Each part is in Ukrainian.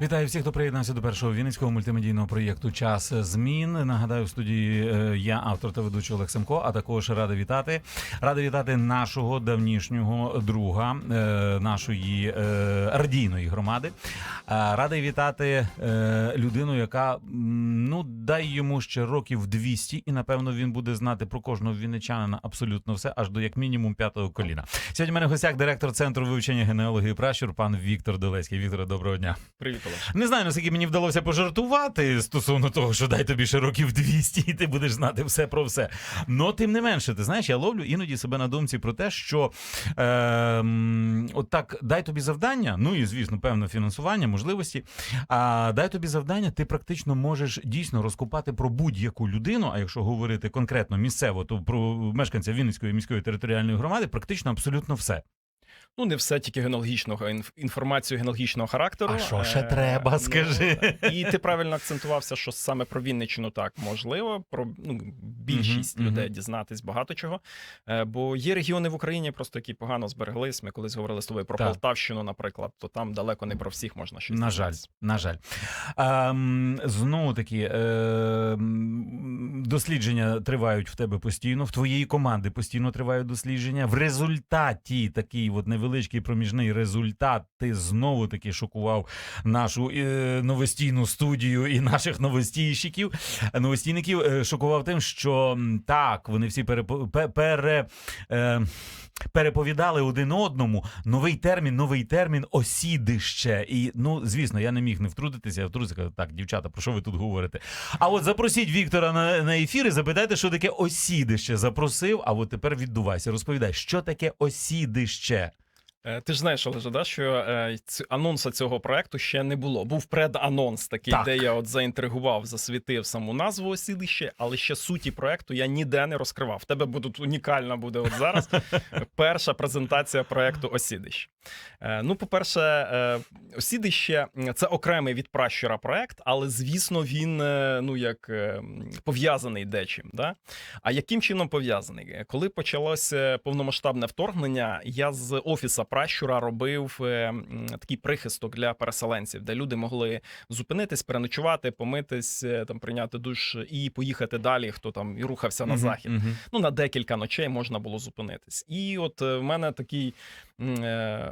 Вітаю всіх, хто приєднався до першого вінницького мультимедійного проєкту Час змін. Нагадаю, в студії е, я автор та ведучий Олег Семко, а також радий вітати. Радий вітати нашого давнішнього друга е, нашої е, радійної громади. Радий вітати людину, яка ну дай йому ще років 200, і напевно він буде знати про кожного вінничанина абсолютно все, аж до як мінімум п'ятого коліна. Сьогодні в мене в гостях директор центру вивчення генеалогії пращур, пан Віктор Долецький. Вікторе, доброго дня. Привіт, Не знаю, наскільки мені вдалося пожартувати стосовно того, що дай тобі ще років 200, і ти будеш знати все про все. Но тим не менше, ти знаєш, я ловлю іноді себе на думці про те, що е, от так дай тобі завдання, ну і звісно, певне фінансування, можливості. А дай тобі завдання, ти практично можеш дійсно розкопати про будь-яку людину. А якщо говорити конкретно місцево, то про мешканця Вінницької міської територіальної громади, практично абсолютно все. Ну, не все тільки генеалогічного інф- інформацію генеалогічного характеру. А що ще Е, треба, ну, скажи? І ти правильно акцентувався, що саме про Вінниччину так можливо, про ну, більшість Мгм, людей мгм. дізнатись багато чого. Е, Бо є регіони в Україні, просто які погано збереглись. Ми колись говорили з тобою про Так. Полтавщину, наприклад, то там далеко не про всіх можна щось На жаль, на жаль. Ем, знову таки, ем, дослідження тривають в тебе постійно, в твоєї команди постійно тривають дослідження. В результаті такий от невеличкий проміжний результат. Ти знову таки шокував нашу е, новостійну студію і наших новостійщиків, новостійників. е, шокував тим, що так, вони всі пере. Е, переповідали один одному новий термін, новий термін осідище. І ну, звісно, я не міг не втрутитися. Я втрутився, так, дівчата, про що ви тут говорите? А от запросіть Віктора на, на ефір і запитайте, що таке осідище. Запросив, а от тепер віддувайся. Розповідай, що таке осідище. Е, Ти ж знаєш, Олеже, да, що е, анонсу цього проекту ще не було. Був преданонс такий, Так. де я от заінтригував, засвітив саму назву осідище, але ще суті проекту я ніде не розкривав. В тебе буде унікальна буде от зараз перша презентація проекту Осідище. Е, Ну, по-перше, осідище це окремий від пращура проект, але звісно, він ну як пов'язаний дечим. Да? А яким чином пов'язаний? Коли почалося повномасштабне вторгнення, я з офіса пращура робив е, такий прихисток для переселенців, де люди могли зупинитись, переночувати, помитись, е, там прийняти душ і поїхати далі. Хто там і рухався на захід. мгм. Ну на декілька ночей можна було зупинитись. І от е, в мене такий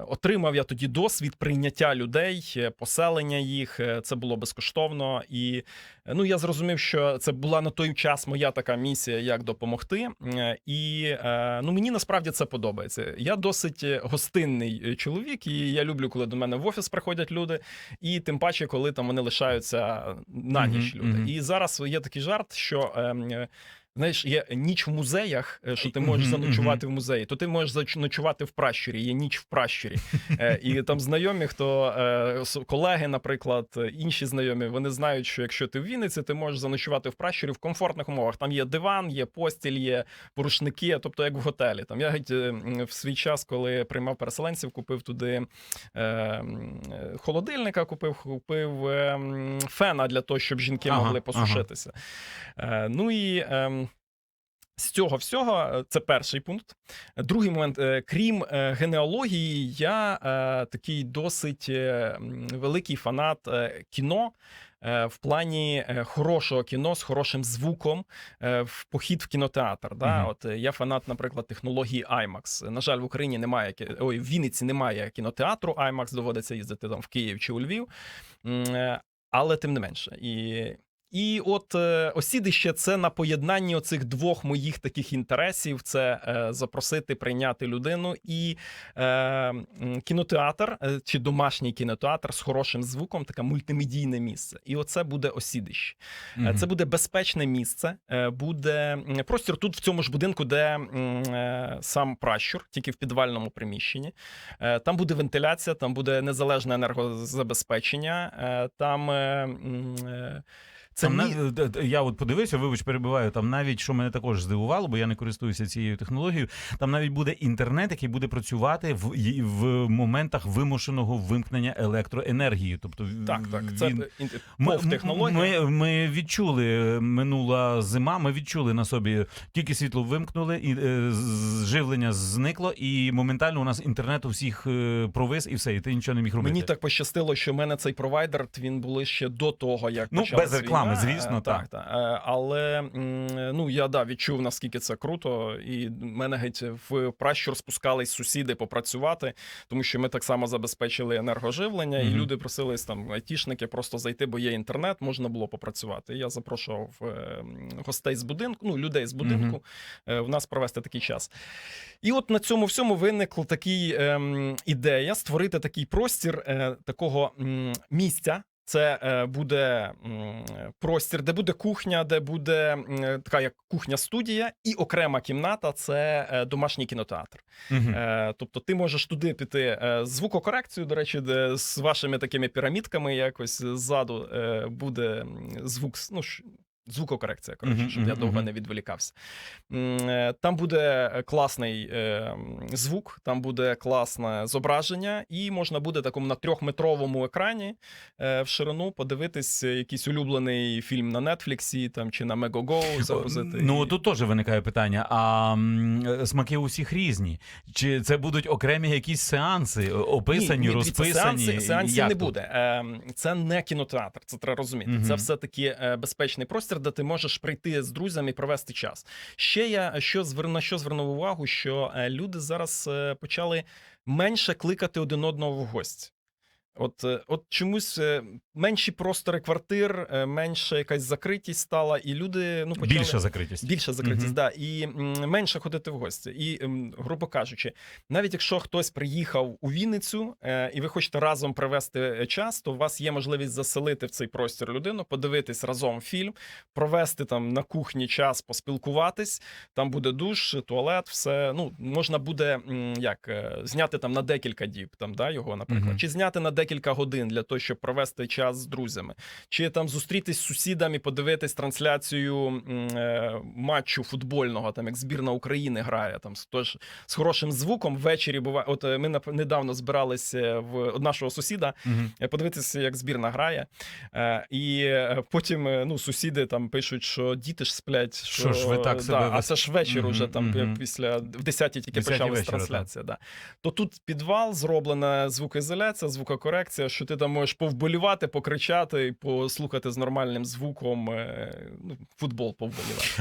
отримав я тоді досвід прийняття людей, поселення їх. Це було безкоштовно. І ну я зрозумів, що це була на той час моя така місія, як допомогти. І е, ну мені насправді це подобається. Я досить е, гостинний е, чоловік, і я люблю, коли до мене в офіс приходять люди, і тим паче, коли там вони лишаються на ніч. Люди, люди. мгм. І зараз є такий жарт, що. Е, Знаєш, є ніч в музеях, е, що ти можеш заночувати в музеї, то ти можеш заночувати в пращурі, є ніч в пращурі. Е, І там знайомі, хто е, колеги, наприклад, е, інші знайомі, вони знають, що якщо ти в Вінниці, ти можеш заночувати в пращурі в комфортних умовах. Там є диван, є постіль, є порушники, тобто як в готелі. Там я геть, е, в свій час, коли приймав переселенців, купив туди е, е, холодильника, купив, купив е, фена для того, щоб жінки Ага, могли посушитися. Е, Ну і. ем, з цього всього е, це перший пункт. Другий момент, е, крім е, генеалогії, я такий досить великий фанат кіно. В плані хорошого кіно з хорошим звуком в похід в кінотеатр. Да? Мгм. От е, я фанат, наприклад, технології IMAX. На жаль, в Україні немає ой, в Вінниці немає кінотеатру IMAX, доводиться їздити там в Київ чи у Львів. Але тим не менше. І і от е, осідище це на поєднанні оцих двох моїх таких інтересів: це е, запросити прийняти людину і е, кінотеатр е, чи домашній кінотеатр з хорошим звуком, таке мультимедійне місце. І оце буде осідище. Мгм. Це буде безпечне місце, е, буде простір тут в цьому ж будинку, де е, сам пращур, тільки в підвальному приміщенні. Е, Там буде вентиляція, там буде незалежне енергозабезпечення, е, там. Е, е, Це Там мі... я от подивився, вибач, перебиваю. Там навіть що мене також здивувало, бо я не користуюся цією технологією. Там навіть буде інтернет, який буде працювати в, в моментах вимушеного вимкнення електроенергії. Тобто Так, так. Це він... ін- мов технологія. ми, ми відчули минула зима. Ми відчули на собі тільки світло вимкнули, і е, живлення зникло, і моментально у нас інтернет у всіх е, провис, і все, і ти нічого не міг робити. Мені так пощастило, що в мене цей провайдер він були ще до того, як Ну, без реклами, війна. звісно, Е, так. так. Е, Але ну я да відчув наскільки це круто, і мене геть в пращур спускались сусіди попрацювати, тому що ми так само забезпечили енергоживлення, і люди просились там айтішники просто зайти, бо є інтернет, можна було попрацювати. Я запрошував е, гостей з будинку, ну людей з будинку е, в нас провести такий час. І от на цьому всьому виникла такий ем, ідея створити такий простір е, такого м, місця. Це е, буде простір, де буде кухня, де буде така як кухня-студія, і окрема кімната це е, домашній кінотеатр. Угу. Тобто ти можеш туди піти звукокорекцію, до речі, де з вашими такими пірамідками якось ззаду буде звук, ну, звукокорекція, коротше, Мгм, щоб я довго не відволікався. Е, Там буде класний е, звук, там буде класне зображення, і можна буде такому на трьохметровому екрані е, в ширину подивитись якийсь улюблений фільм на Нетфліксі там, чи на Мегого загрузити. Ну І- тут теж виникає питання: а смаки у всіх різні? Чи це будуть окремі якісь сеанси, описані, Ні, ні, розписані? Сеанси, сеансів не буде. Ем, Це не кінотеатр, це треба розуміти. Мгм. Це все таки е, безпечний простір, де ти можеш прийти з друзями і провести час. Ще я що звер- на що звернув увагу, що е, люди зараз е, почали менше кликати один одного в гості. От, е, от чомусь менші простори квартир, е, менша якась закритість стала, і люди ну почали Більша закритість. Більша закритість, да, і менше ходити в гості. І, грубо кажучи, навіть якщо хтось приїхав у Вінницю, е, і ви хочете разом провести е, час, то у вас є можливість заселити в цей простір людину, подивитись разом фільм, провести там на кухні час, поспілкуватись. Там буде душ, туалет, все. Ну можна буде як зняти там на декілька діб, там да його, наприклад, Мгм. чи зняти на декілька годин для того, щоб провести час з друзями, чи там зустрітись з сусідами, подивитись трансляцію е, матчу футбольного, там як збірна України грає, там тож з хорошим звуком. Ввечері буває. От е, ми недавно збиралися в нашого сусіда Мгм. е, подивитися, як збірна грає. Е, і е, потім е, ну, сусіди там пишуть, що діти ж сплять. Що, Що ж ви так да, себе А це ж вечір Мгм, уже там мгм. після в 10 тільки 10-й почалась вечора, трансляція. Да. То тут підвал, зроблена звукоізоляція, звукокорекція, що ти там можеш повболівати, покричати послухати з нормальним звуком е, ну, футбол.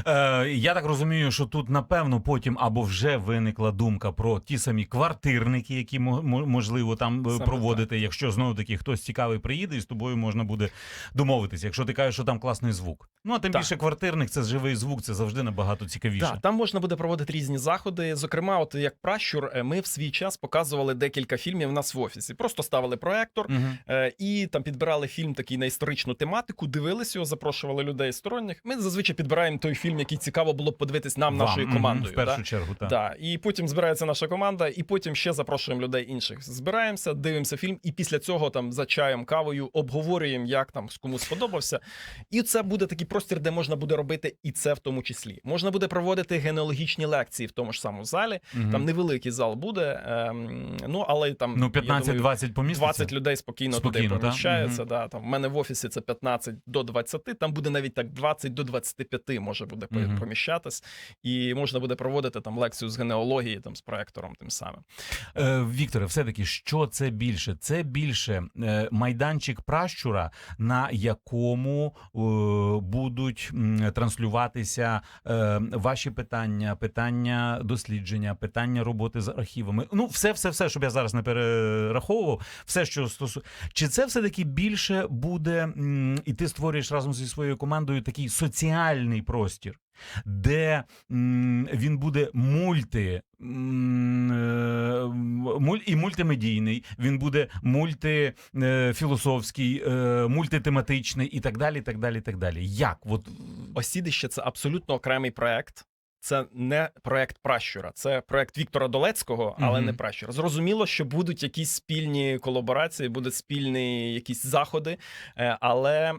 Е, я так розумію, що тут напевно потім або вже виникла думка про ті самі квартирники, які мо- мо- можливо там е, Саме проводити. Якщо знову таки хтось цікавий приїде, і з тобою можна буде домовитись. Якщо ти кажеш, що там класний звук. Ну а тим Так. більше квартирник це живий звук, це завжди набагато цікавіше. Так, там можна буде проводити різні заходи. Зокрема, от як пращур, е, ми в свій час показували декілька фільмів у нас в офісі. Просто ставили проектор. Е, і там підбирали фільм такий на історичну тематику, дивилися його, запрошували людей сторонніх. Ми зазвичай підбираємо той фільм, який цікаво було б подивитись нам, Вам, нашою командою. в першу да? чергу, так. Да. І потім збирається наша команда, і потім ще запрошуємо людей інших. Збираємося, дивимося фільм, і після цього там за чаєм, кавою обговорюємо, як там кому сподобався. І це буде такий простір, де можна буде робити і це в тому числі. Можна буде проводити генеалогічні лекції в тому ж самому залі. Мгм. Там невеликий зал буде. Ем, ну але там Ну, я 15-20 поміститься? 20 людей спокійно, Спокійно, туди поміщається. Мгм. Да, там в мене в офісі це 15 до 20, Там буде навіть так 20 до 25 може буде по- Мгм. поміщатись, і можна буде проводити там лекцію з генеалогії там з проектором тим самим. Е, Вікторе, все-таки, що це більше? Це більше е, майданчик пращура, на якому е, будуть транслюватися е, ваші питання, питання дослідження, питання роботи з архівами. Ну, все, все, все, щоб я зараз не перераховував, все, що стосується. Чи це все-таки більше буде, і ти створюєш разом зі своєю командою такий соціальний простір? де він буде мульти е, і мультимедійний, він буде мультифілософський, е, мультитематичний і так далі. так далі, так далі. Як? От, Осідище це абсолютно окремий проект. Це не проект пращура, це проект Віктора Долецького, але Мгм. не пращура. Зрозуміло, що будуть якісь спільні колаборації, будуть спільні якісь заходи, е, але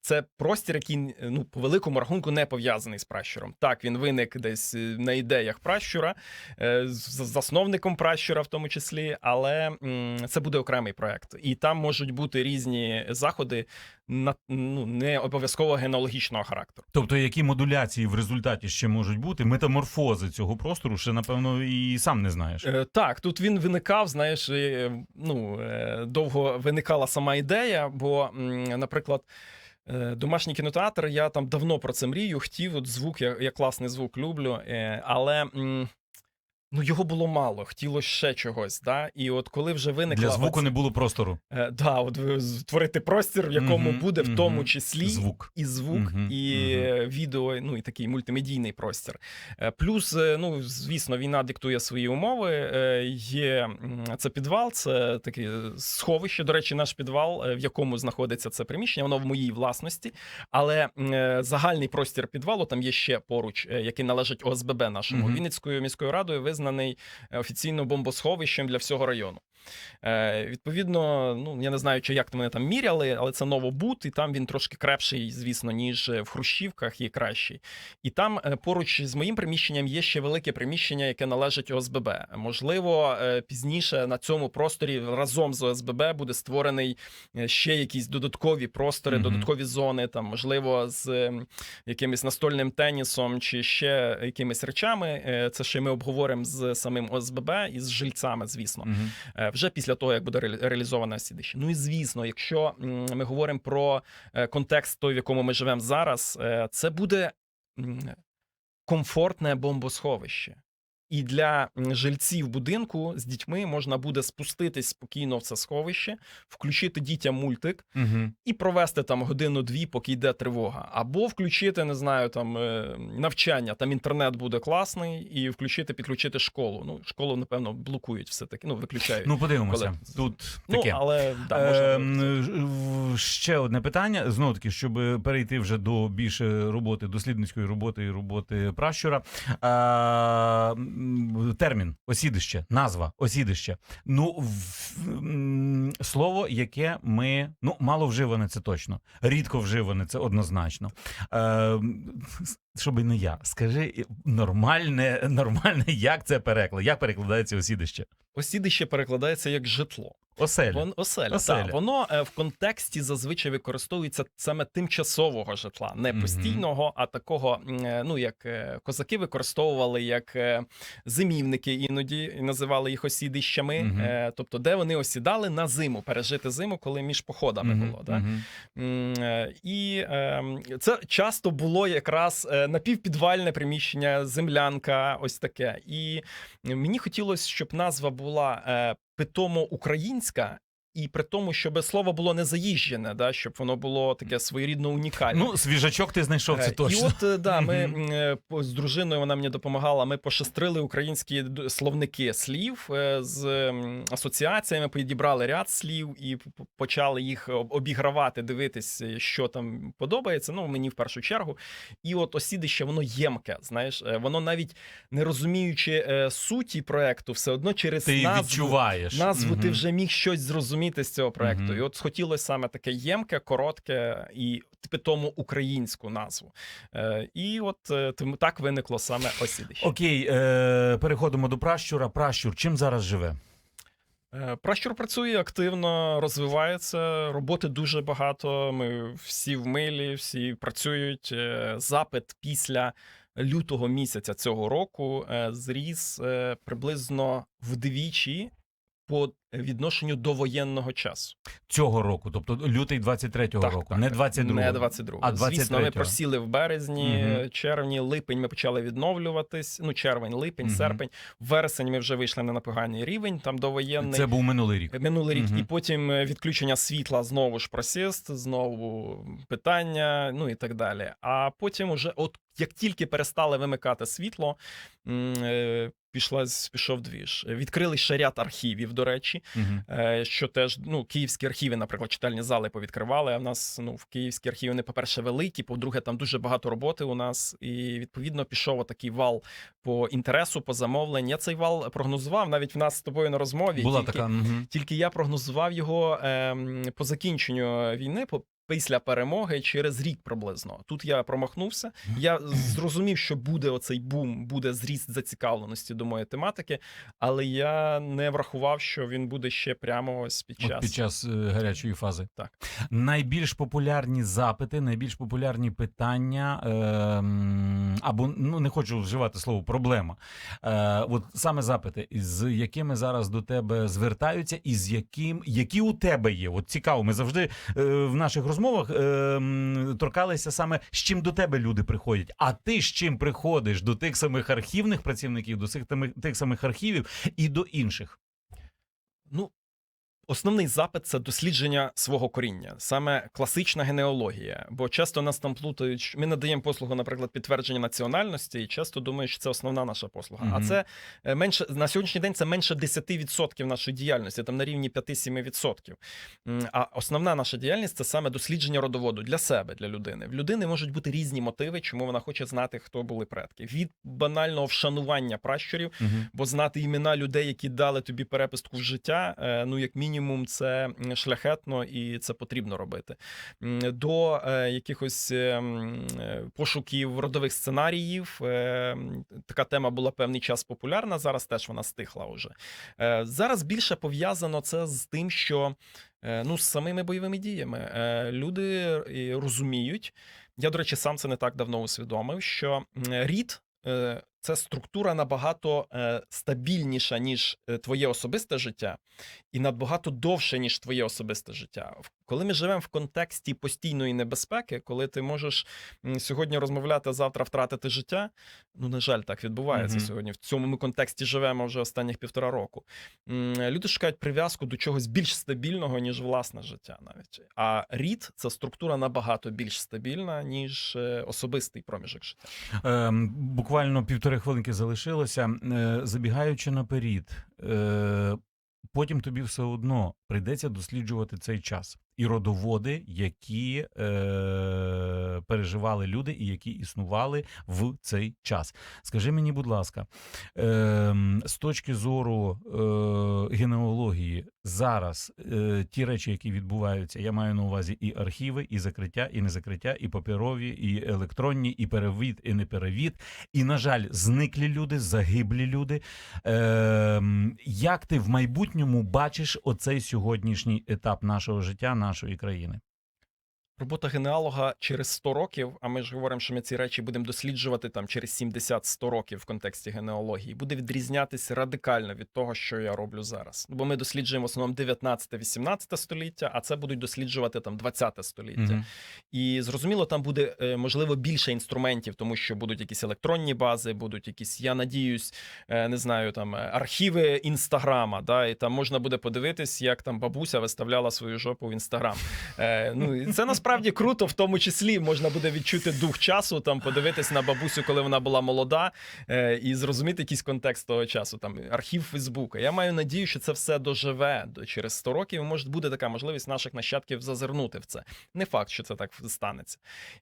це простір, який ну по великому рахунку не пов'язаний з пращуром. Так, він виник десь е, на ідеях пращура, е, з засновником пращура, в тому числі, але це буде окремий проект, і там можуть бути різні заходи на ну не обов'язково генеалогічного характеру. Тобто, які модуляції в результаті ще можуть бути, метаморфози цього простору ще, напевно, і сам не знаєш. Е, Так, тут він виникав, знаєш, е, ну е, довго виникала сама ідея, бо, наприклад. е, Домашній кінотеатр, я там давно про це мрію, хотів, от звук, я, я класний звук люблю, але м, ну, його було мало, хотілося ще чогось. Да? І от коли вже виникла Для звуку оця- не було простору. Е, да, от створити простір, в якому Мгм, буде в тому числі Звук. і звук, Мгм, і е, відео, ну і такий мультимедійний простір. Е, Плюс, е, ну звісно, війна диктує свої умови. Е, Є це підвал, це таке сховище. До речі, наш підвал, е, в якому знаходиться це приміщення, воно в моїй власності. Але е, загальний простір підвалу там є ще поруч, е, який належить ОСББ нашому Мгм. Вінницькою міською радою, визнаний е, офіційно бомбосховищем для всього району. Е, відповідно, ну я не знаю, чи як мене там міряли, але це новобут, і там він трошки крепший, звісно, ніж е, в Хрущівках і кращий. І там е, поруч з моїм приміщенням є ще велике приміщення, яке належить ОСББ. Можливо, е, пізніше на цьому просторі разом з ОСББ буде створений ще якісь додаткові простори, Мгм. додаткові зони. Там можливо з якимось настольним тенісом чи ще якимись речами. Це ще ми обговоримо з самим ОСББ і з жильцями, звісно Мгм. е, вже після того, як буде реалізована сідище. Ну і звісно, якщо ми говоримо про е, контекст той, в якому ми живемо зараз, е, це буде комфортне бомбосховище. І для жильців будинку з дітьми можна буде спуститись спокійно в це сховище, включити дітям мультик Мгм. і провести там годину-дві, поки йде тривога. Або включити, не знаю, там е, навчання, там інтернет буде класний, і включити, підключити школу. Ну, школу, напевно, блокують все-таки, ну, виключають. Ну, подивимося. Коли- Тут Ну, але да, можна Ем, ще одне питання. Знову таки, щоб перейти вже до більше роботи, дослідницької роботи і роботи пращура. Термін осідище, назва осідище. Ну, в- слово, яке ми ну мало вживане, це точно. Рідко вживане, це однозначно. Е, щоб не я, скажи нормальне, нормальне, як це переклад? Як перекладається осідище? Осідище перекладається як житло. Оселя. Вон, оселя. Оселя. Так, воно е, в контексті зазвичай використовується саме тимчасового житла, не постійного, а такого, е, ну як е, козаки використовували як е, зимівники, іноді і називали їх осідищами. Мгм. е, Тобто, де вони осідали на зиму, пережити зиму, коли між походами Мгм, було. Да? М, е, І е, це часто було якраз напівпідвальне приміщення, землянка, ось таке. І мені хотілося, щоб назва була е, питомо українська. І при тому, щоб слово було не заїжджене, да, щоб воно було таке своєрідно унікальне. Ну, свіжачок ти знайшов, це Е, точно. І от е, да, ми е, з дружиною вона мені допомагала. Ми пошестрили українські словники слів з асоціаціями, підібрали ряд слів і почали їх обігравати, дивитись, що там подобається. Ну мені в першу чергу. І от осідище, воно ємке. Знаєш, воно навіть не розуміючи суті проекту, все одно через Ти назву, відчуваєш. Назву ти вже міг щось зрозуміти з цього проекту. Мгм. І от хотілося саме таке ємке, коротке і питому українську назву. Е, і от е, тому так виникло саме осідище. Окей, е, переходимо до пращура. Пращур, чим зараз живе? Е, Пращур працює активно, розвивається. Роботи дуже багато. Ми всі в милі, всі працюють. Е, Запит після лютого місяця цього року зріс приблизно вдвічі по відношенню до воєнного часу. Цього року, тобто лютий 23-го року, не 22-го. Не 22-го. А Звісно, ми просіли в березні, Мгм. червні, липень ми почали відновлюватись. Ну, червень, липень, Мгм. серпень. Вересень ми вже вийшли на непоганий рівень, там довоєнний. Це був минулий рік. Минулий рік, Мгм. і потім е, відключення світла знову ж просіст, знову питання, ну і так далі. А потім, уже, от як тільки перестали вимикати світло, е, пішла пішов двіж. Відкрили ще ряд архівів, до речі. Е, що теж ну, київські архіви, наприклад, читальні зали повідкривали. А в нас ну, в київські архіви, вони, по-перше, великі, по-друге, там дуже багато роботи у нас. І відповідно пішов такий вал по інтересу, по замовлень. Я цей вал прогнозував навіть в нас з тобою на розмові. Була тільки, така. мгм. тільки я прогнозував його ем, по закінченню війни. По Після перемоги через рік приблизно тут я промахнувся. Я зрозумів, що буде оцей бум, буде зріст зацікавленості до моєї тематики, але я не врахував, що він буде ще прямо ось під час. От під час е, гарячої фази. Так. Найбільш популярні запити, найбільш популярні питання, ем, або ну не хочу вживати слово проблема. Е, от саме запити, з якими зараз до тебе звертаються, і з яким які у тебе є. От цікаво, ми завжди е, в наших розмовах ем, торкалися саме з чим до тебе люди приходять. А ти з чим приходиш до тих самих архівних працівників, до цих тих самих архівів і до інших. Ну, основний запит це дослідження свого коріння, саме класична генеалогія. Бо часто нас там плутають. Ми надаємо послугу, наприклад, підтвердження національності, і часто думають, що це основна наша послуга. А це е, менше на сьогоднішній день це менше 10% нашої діяльності, там на рівні 5-7%. А основна наша діяльність це саме дослідження родоводу для себе, для людини. В людини можуть бути різні мотиви, чому вона хоче знати, хто були предки. Від банального вшанування пращурів Мгм. Бо знати імена людей, які дали тобі перепустку в життя, е, ну як мінімум, це шляхетно і це потрібно робити. До е, якихось е, е, пошуків родових сценаріїв. Така тема була певний час популярна. Зараз теж вона стихла вже. Е, Зараз більше пов'язано це з тим, що ну з самими бойовими діями люди розуміють. Я, до речі, сам це не так давно усвідомив, що рід це структура набагато е, стабільніша, ніж е, твоє особисте життя, і набагато довше, ніж твоє особисте життя. Коли ми живемо в контексті постійної небезпеки, коли ти можеш сьогодні розмовляти, завтра втратити життя, ну на жаль, так відбувається Мгм. сьогодні. В цьому ми контексті живемо вже останніх півтора року. Люди шукають прив'язку до чогось більш стабільного, ніж власне життя, навіть. А рід це структура набагато більш стабільна, ніж е, особистий проміжок життя. Ем, буквально півтори хвилинки залишилося. Е, забігаючи наперед, е, потім тобі все одно прийдеться досліджувати цей час. І родоводи, які е, переживали люди і які існували в цей час. Скажи мені, будь ласка, е, з точки зору е, генеалогії, зараз е, ті речі, які відбуваються, я маю на увазі і архіви, і закриття, і незакриття, і паперові, і електронні, і перевід, і неперевід. І, на жаль, зниклі люди, загиблі люди. Е, як ти в майбутньому бачиш оцей сьогоднішній етап нашого життя, нашої країни? Робота генеалога через 100 років, а ми ж говоримо, що ми ці речі будемо досліджувати там через 70-100 років в контексті генеалогії, буде відрізнятися радикально від того, що я роблю зараз. Бо ми досліджуємо в основному 19-18 століття, а це будуть досліджувати там 20 століття. Мгм. І зрозуміло, там буде е, можливо більше інструментів, тому що будуть якісь електронні бази, будуть якісь, я надіюсь, е, не знаю, там е, архіви інстаграма. Да, і там можна буде подивитись, як там бабуся виставляла свою жопу в інстаграм. Ну і це насправді круто, в тому числі можна буде відчути дух часу, там подивитись на бабусю, коли вона була молода, е, і зрозуміти якийсь контекст того часу. Там архів Фейсбука. Я маю надію, що це все доживе до через 100 років. Може буде така можливість наших нащадків зазирнути в це. Не факт, що це так станеться.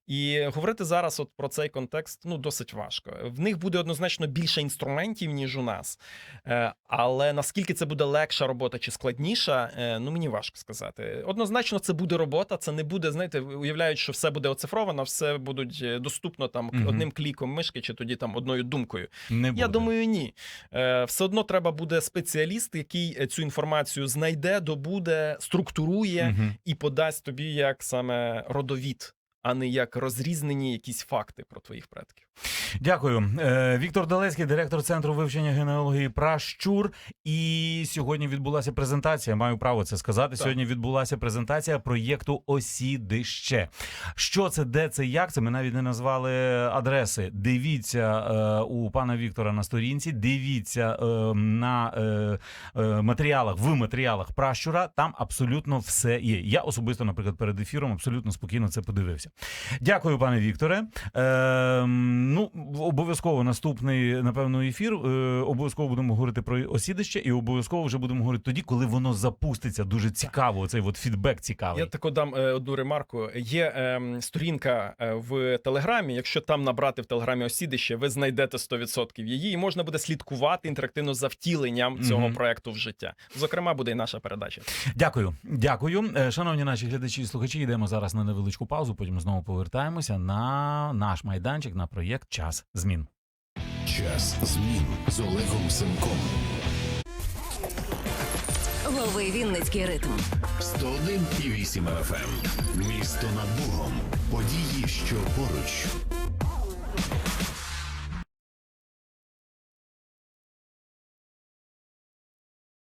І говорити зараз от про цей контекст ну досить важко. В них буде однозначно більше інструментів, ніж у нас. Е, Але наскільки це буде легша робота чи складніша, е, ну мені важко сказати. Однозначно, це буде робота. Це не буде, знаєте, уявляють, що все буде оцифровано, все будуть е, доступно там угу. одним кліком мишки, чи тоді там одною думкою. Не буде. Я думаю, ні. Е, Все одно треба буде спеціаліст, який е, цю інформацію знайде, добуде, структурує угу. і подасть тобі як саме родовід, а не як розрізнені якісь факти про твоїх предків. Дякую. Е, Віктор Далецький, директор центру вивчення генеалогії Пращур. І сьогодні відбулася презентація. Маю право це сказати. Так. Сьогодні відбулася презентація проєкту Осідище. Що це, де це, як це? Ми навіть не назвали адреси. Дивіться е, у пана Віктора на сторінці. Дивіться е, на матеріалах в матеріалах Пращура. Там абсолютно все є. Я особисто, наприклад, перед ефіром абсолютно спокійно це подивився. Дякую, пане Вікторе. Ну, обов'язково наступний, напевно, ефір. Е, обов'язково будемо говорити про осідище, і обов'язково вже будемо говорити тоді, коли воно запуститься. Дуже цікаво. Цей от фідбек цікавий. Я таку дам е, одну ремарку. Є ем, сторінка е, в Телеграмі. Якщо там набрати в Телеграмі осідище, ви знайдете 100% її, і можна буде слідкувати інтерактивно за втіленням цього Мгм. проекту в життя. Зокрема, буде і наша передача. Дякую, дякую. Е, Шановні наші глядачі і слухачі, йдемо зараз на невеличку паузу. Потім знову повертаємося на наш майданчик на проєкт Час змін. Час змін з Олегом Сенком. Лови Вінницький ритм. 101,8 FM. Місто над Богом. Події, що поруч.